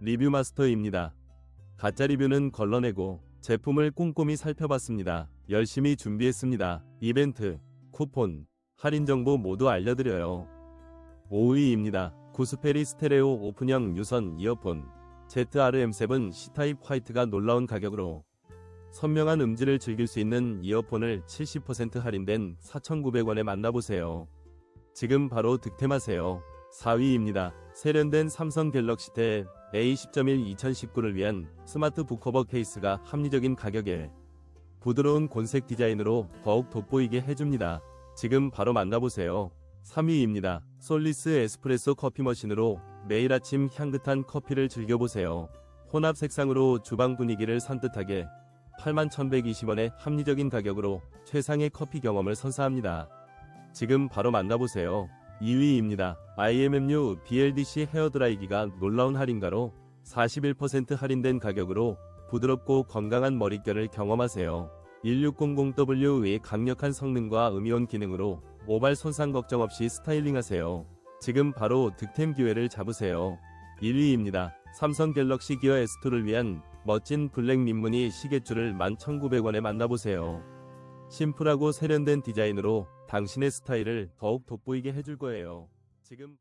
리뷰 마스터입니다. 가짜 리뷰는 걸러내고 제품을 꼼꼼히 살펴봤습니다. 열심히 준비했습니다. 이벤트, 쿠폰, 할인 정보 모두 알려드려요. 5위입니다. 구스페리 스테레오 오픈형 유선 이어폰 ZRM7 C타입 화이트가 놀라운 가격으로 선명한 음질을 즐길 수 있는 이어폰을 70% 할인된 4,900원에 만나보세요. 지금 바로 득템하세요. 4위입니다. 세련된 삼성 갤럭시 탭 A10.1 2019를 위한 스마트 북커버 케이스가 합리적인 가격에 부드러운 곤색 디자인으로 더욱 돋보이게 해줍니다. 지금 바로 만나보세요. 3위입니다. 솔리스 에스프레소 커피 머신으로 매일 아침 향긋한 커피를 즐겨보세요. 혼합 색상으로 주방 분위기를 산뜻하게 81,120원의 합리적인 가격으로 최상의 커피 경험을 선사합니다. 지금 바로 만나보세요. 2위입니다. IMMU BLDC 헤어드라이기가 놀라운 할인가로 41% 할인된 가격으로 부드럽고 건강한 머릿결을 경험하세요. 1600W의 강력한 성능과 음이온 기능으로 모발 손상 걱정 없이 스타일링하세요. 지금 바로 득템 기회를 잡으세요. 1위입니다. 삼성 갤럭시 기어 S2를 위한 멋진 블랙 민무늬 시계줄을 11,900원에 만나보세요. 심플하고 세련된 디자인으로 당신의 스타일을 더욱 돋보이게 해줄 거예요. 지금